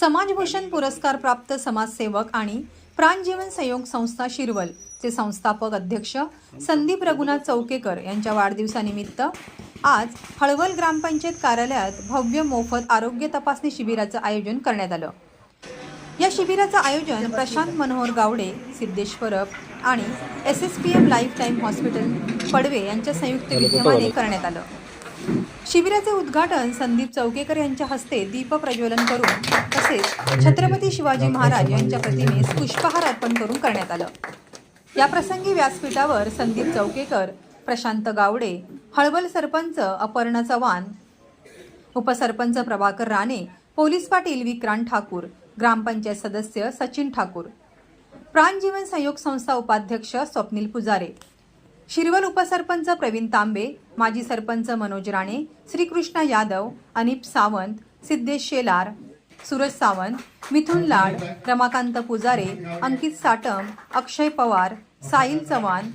समाजभूषण पुरस्कार प्राप्त समाजसेवक आणि प्राणजीवन संयोग संस्था शिरवल चे संस्थापक अध्यक्ष संदीप रघुनाथ चौकेकर यांच्या वाढदिवसानिमित्त आज हळवल ग्रामपंचायत कार्यालयात भव्य मोफत आरोग्य तपासणी शिबिराचं आयोजन करण्यात आलं. या शिबिराचं आयोजन प्रशांत मनोहर गावडे सिद्धेश परब आणि S S P M life time hospital Padve यांच्या संयुक्त विद्यमाने करण्यात आलं. शिबिराचे उद्घाटन संदीप चौकेकर यांच्या हस्ते दीप प्रज्वलन करून तसेच छत्रपती शिवाजी महाराज यांच्या प्रतिमेस पुष्पहार अर्पण करून करण्यात आलं. या प्रसंगी व्यासपीठावर संदीप चौकेकर प्रशांत गावडे हळवल सरपंच अपर्णा चव्हाण उपसरपंच प्रभाकर राणे पोलीस पाटील विक्रांत ठाकूर ग्रामपंचायत सदस्य सचिन ठाकूर प्राणजीवन संयोग संस्था उपाध्यक्ष स्वप्नील पुजारे शिरवल उपसरपंच प्रवीण तांबे माजी सरपंच मनोज राणे श्रीकृष्ण यादव अनिप सावंत सिद्धेश शेलार सूरज सावंत मिथुन लाड रमाकांत पुजारे अंकित साटम अक्षय पवार साहिल चव्हाण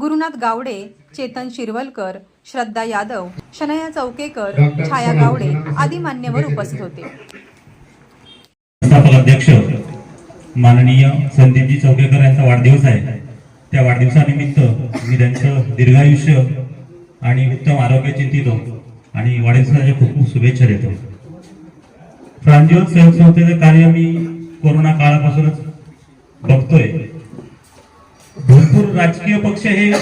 गुरुनाथ गावडे चेतन शिरवलकर श्रद्धा यादव शनया चौकेकर छाया गावडे आदी मान्यवर उपस्थित होते. अध्यक्ष माननीय संदीपजी चौकेकर यांचा वाढदिवस आहे. त्या वाढदिवसानिमित्त मी त्यांचं दीर्घायुष्य आणि उत्तम आरोग्य चिंतितो हो. आणि वाढदिवसाच्या खूप खूप शुभेच्छा देतो. प्रांजोल सेवक संस्थेचं कार्य मी कोरोना काळापासूनच बघतोय. भरपूर राजकीय पक्ष हे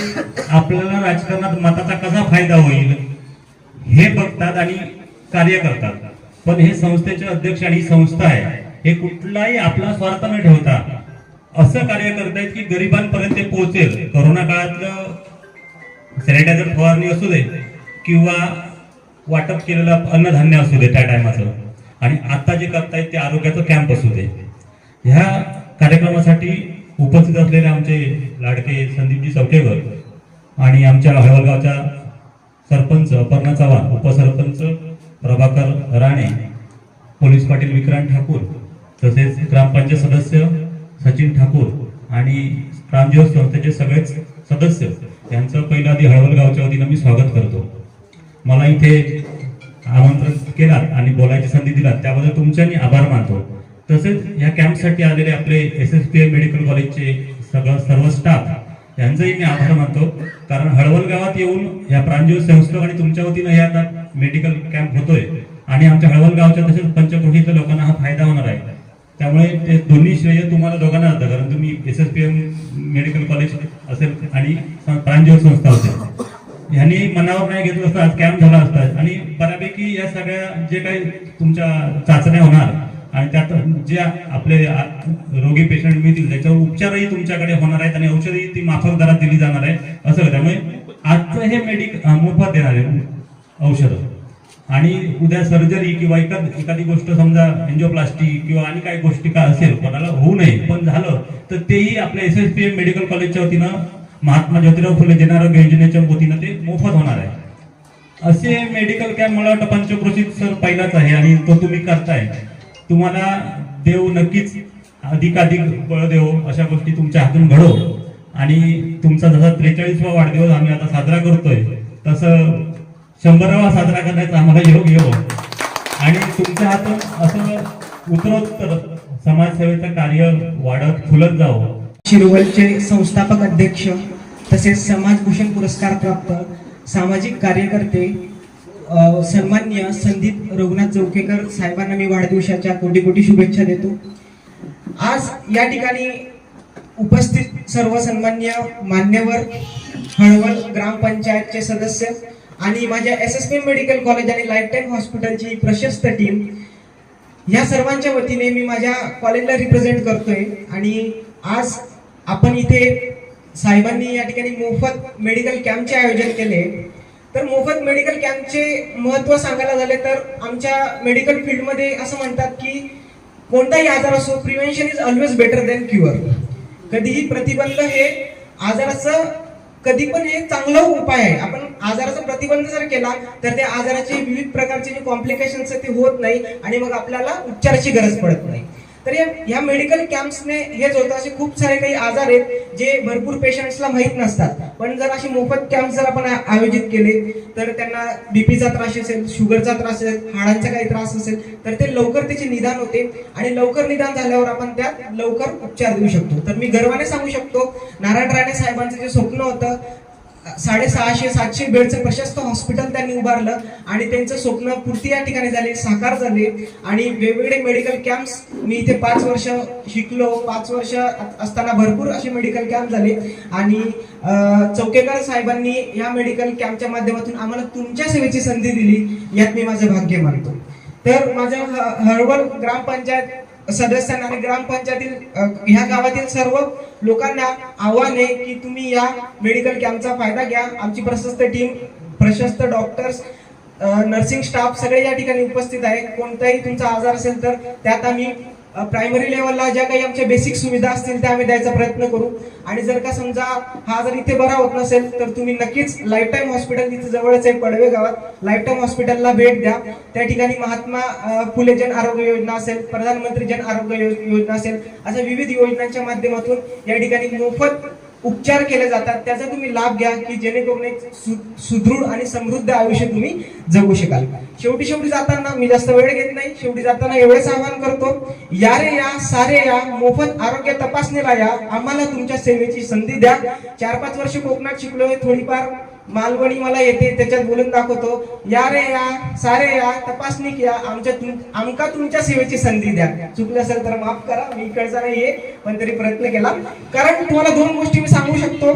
आपल्याला राजकारणात मताचा कसा फायदा होईल हे बघतात आणि कार्य करतात. पण हे संस्थेचे अध्यक्ष आणि संस्था आहे हे कुठलाही आपला स्वार्थ न ठेवता असं कार्य करतायत की गरिबांपर्यंत ते पोहोचेल. करोना काळातलं सॅनिटायझर फवारणी असू दे किंवा वाटप केलेलं अन्नधान्य असू दे त्या टायमाचं आणि आता जे करतायत ते आरोग्याचं कॅम्प असू दे. ह्या कार्यक्रमासाठी उपस्थित असलेले आमचे लाडके संदीपजी चौकेकर आणि आमच्या हळवलगावच्या सरपंच अपर्णा चव्हाण उपसरपंच प्रभाकर राणे पोलीस पाटील विक्रांत ठाकूर तसेच ग्रामपंचायत सदस्य सचिन ठाकूर आणि प्रांजोळ संस्थेचे सगळेच सदस्य यांचं पहिलं आधी हळवल गावच्या वतीनं मी स्वागत करतो. मला इथे आमंत्रण केलात आणि बोलायची संधी दिलात त्याबद्दल तुमच्यानी आभार मानतो. तसेच या कॅम्पसाठी आलेले आपले S S P M medical कॉलेजचे सगळं सर्व स्टाफ यांचंही मी आभार मानतो. कारण हळवल गावात येऊन या प्रांजीव संस्था आणि तुमच्या वतीनं हे आता मेडिकल कॅम्प होतोय आणि आमच्या हळवल गावच्या तसेच पंचक्रोशीतल्या लोकांना हा फायदा होणार आहे. त्यामुळे ते दोन्ही श्रेय तुम्हाला दोघांना जातं कारण तुम्ही S S P M medical college असेल आणि प्रांजोळ संस्था असेल. ह्यांनी मनावर नाही घेतलं असतं आज कॅम्प झाला असता. आणि बऱ्यापैकी या सगळ्या जे काही तुमच्या चाचण्या होणार आणि त्यात जे आपले रोगी पेशंट मिळतील त्याच्यावर उपचारही तुमच्याकडे होणार आहेत आणि औषधही ती माफक दरात दिली जाणार आहे. असं त्यामुळे आजचं हे मेडिक मोफत देणार आहे औषधं. आणि उद्या सर्जरी किंवा एखाद एखादी गोष्ट समजा एन्जिओप्लास्टी किंवा आणि काही गोष्टी का असेल कोणाला होऊ नये पण झालं तर तेही आपल्या S S P M medical कॉलेजच्या वतीनं महात्मा ज्योतिराव फुले जनआरोग्य योजनेच्या वतीनं ते मोफत होणार आहे. असे मेडिकल कॅम्प मला वाटतं पंचक्रोशीत सर पहिलाच आहे आणि तो तुम्ही करताय. तुम्हाला देव नक्कीच अधिकाधिक बळ देव अशा गोष्टी तुमच्या हातून घडो. आणि तुमचा जसा त्रेचाळीसवा वाढदिवस आम्ही आता साजरा करतोय तसं शंभरावा साजरा करण्याचा आम्हाला योग येऊ आणि तुमच्या हातून असं उत्तरोत्तर समाजसेवेचं कार्य वाढत फुलत जावं. शिरवलचे संस्थापक अध्यक्ष तसेच समाजभूषण पुरस्कार प्राप्त सामाजिक कार्यकर्ते सन्मान्य संदीप रघुनाथ चौकेकर साहेबांना मी वाढदिवसाच्या कोटी कोटी शुभेच्छा देतो. आज या ठिकाणी उपस्थित सर्व सन्मान्य मान्यवर हळवल ग्रामपंचायतचे सदस्य आणि माझ्या S S P medical college आणि लाईफ टाईम हॉस्पिटलची प्रशस्त टीम या सर्वांच्या वतीने मी माझ्या कॉलेजला रिप्रेझेंट करतोय. आणि आज आपण इथे साहेबांनी या ठिकाणी मोफत मेडिकल कॅम्पचे आयोजन केले. तर मोफत मेडिकल कॅम्पचे महत्त्व सांगायला झाले तर आमच्या मेडिकल फील्डमध्ये असं म्हणतात की कोणताही आजार असो prevention is always better than cure कधीही प्रतिबंध हे आजाराचं कधी पण हे चांगला उपाय आहे. आपण आजाराचा प्रतिबंध जर केला तर त्या आजाराचे विविध प्रकारचे जे कॉम्प्लिकेशन्स ते होत नाही आणि मग आपल्याला उपचाराची गरज पडत नाही. तर या ह्या मेडिकल कॅम्प्सने हेच होतं असे खूप सारे काही आजार आहेत जे भरपूर पेशंट्सला माहीत नसतात. पण जर असे मोफत कॅम्प जर आपण आयोजित केले तर त्यांना बीपीचा त्रास असेल शुगरचा त्रास असेल हाडांचा काही त्रास असेल तर ते लवकर त्याचे निदान होते. आणि लवकर निदान झाल्यावर आपण त्यात लवकर उपचार देऊ शकतो. तर मी गर्वाने सांगू शकतो नारायण राणे साहेबांचं जे स्वप्न होतं साडेसहाशे सातशे बेडचं प्रशस्त हॉस्पिटल त्यांनी उभारलं आणि त्यांचं स्वप्न पूर्ती या ठिकाणी झाले साकार झाले. आणि वेगवेगळे मेडिकल कॅम्प्स मी इथे पाच वर्ष शिकलो पाच वर्ष असताना भरपूर असे मेडिकल कॅम्प झाले. आणि चौकेकर साहेबांनी या मेडिकल कॅम्पच्या माध्यमातून आम्हाला तुमच्या सेवेची संधी दिली यात मी माझं भाग्य मानतो. तर माझ्या ह- ग्रामपंचायत सदस्यांना आणि ग्रामपंचायतील ह्या गावातील सर्व लोकांना आव्हान आहे की तुम्ही या मेडिकल कॅम्पचा फायदा घ्या. आमची प्रशस्त टीम प्रशस्त डॉक्टर्स नर्सिंग स्टाफ सगळे या ठिकाणी उपस्थित आहे कोणताही तुमचा आजार असेल तर त्यात आम्ही प्रायमरी लेवलला ज्या काही आमच्या बेसिक सुविधा असतील त्या आम्ही द्यायचा प्रयत्न करू. आणि जर का समजा हा जर इथे बरा होत नसेल तर तुम्ही नक्कीच लाईफ टाईम हॉस्पिटल इथे जवळच आहे पडवे गावात. लाईफ टाईम हॉस्पिटलला भेट द्या. त्या ठिकाणी महात्मा फुले जन आरोग्य योजना असेल प्रधानमंत्री जन आरोग्य योजना असेल अशा विविध योजनांच्या माध्यमातून या ठिकाणी मोफत उपचार केले जातात त्याचा तुम्ही लाभ घ्या की जेणेकरून एक सु- सुदृढ आणि समृद्ध आयुष्य तुम्ही जगू शकाल. शेवटी शेवटी जाताना मी जास्त वेळ घेत नाही शेवटी जाताना एवढेच आवाहन करतो या रे या सारे या मोफत आरोग्य तपासणीला या आम्हाला तुमच्या सेवेची संधी द्या. चार पाच वर्ष कोकणात शिकलोय थोडीफार मालवणी मला येते त्याच्यात बोलून दाखवतो. या रे या सारे या तपासणी किया आमच्या तुम आमका तुमच्या सेवेची संधी द्या. चुकलं असेल तर माफ करा मी इकडचा नाहीये पण तरी प्रयत्न केला. कारण तुम्हाला दोन गोष्टी मी सांगू शकतो.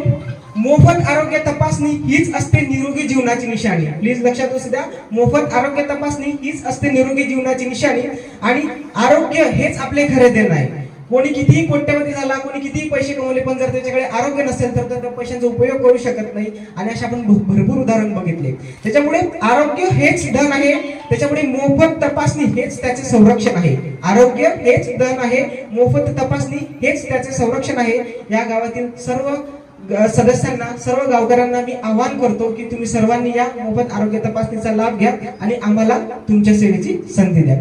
मोफत आरोग्य तपासणी हीच असते निरोगी जीवनाची निशाणी. प्लीज लक्षात असू द्या मोफत आरोग्य तपासणी हीच असते निरोगी जीवनाची निशाणी. आणि आरोग्य हेच आपले खरे देण आहे. कोणी कितीही कोट्यावधी झाला कोणी कितीही पैसे कमवले पण जर त्याच्याकडे आरोग्य नसेल तर त्या पैशांचा उपयोग करू शकत नाही. आणि अशा आपण भरपूर उदाहरण बघितले. त्याच्यामुळे आरोग्य हेच धन आहे. त्याच्यामुळे मोफत तपासणी हेच त्याचे संरक्षण आहे. आरोग्य हेच धन आहे. मोफत तपासणी हेच त्याचे संरक्षण आहे. या गावातील सर्व सदस्यांना सर्व गावकऱ्यांना मी आवाहन करतो की तुम्ही सर्वांनी या मोफत आरोग्य तपासणीचा लाभ घ्या आणि आम्हाला तुमच्या सेवेची संधी द्या.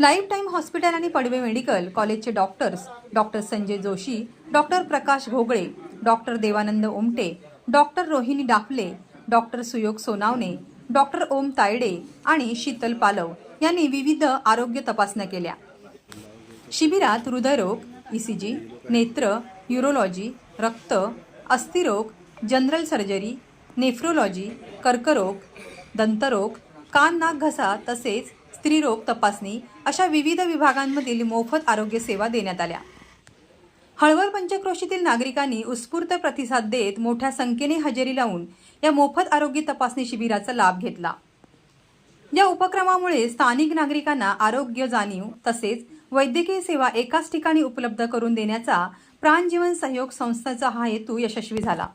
लाईफ टाईम हॉस्पिटल आणि पडवे मेडिकल कॉलेजचे doctors doctor Sanjay Joshi doctor Prakash Ghogale doctor Devanand Omte doctor Rohini Daphale doctor Suyog Sonawane doctor Om Tayade आणि शीतल पालव यांनी विविध आरोग्य तपासण्या केल्या. शिबिरात हृदयरोग ईसीजी नेत्र युरोलॉजी रक्त अस्थिरोग जनरल सर्जरी नेफ्रोलॉजी कर्करोग दंतरोग कान नाक घसा तसेच स्त्रीरोग तपासणी अशा विविध विभागांमधील मोफत आरोग्य सेवा देण्यात आल्या. हळवल पंचक्रोशीतील नागरिकांनी उत्स्फूर्त प्रतिसाद देत मोठ्या संख्येने हजेरी लावून या मोफत आरोग्य तपासणी शिबिराचा लाभ घेतला. या उपक्रमामुळे स्थानिक नागरिकांना आरोग्य जाणीव तसेच वैद्यकीय सेवा एकाच ठिकाणी उपलब्ध करून देण्याचा प्राणजीवन सहयोग संस्थेचा हा हेतू यशस्वी झाला.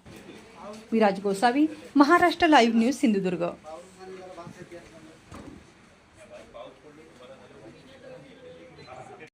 Viraj Gosavi Maharashtra live news Sindhudurg.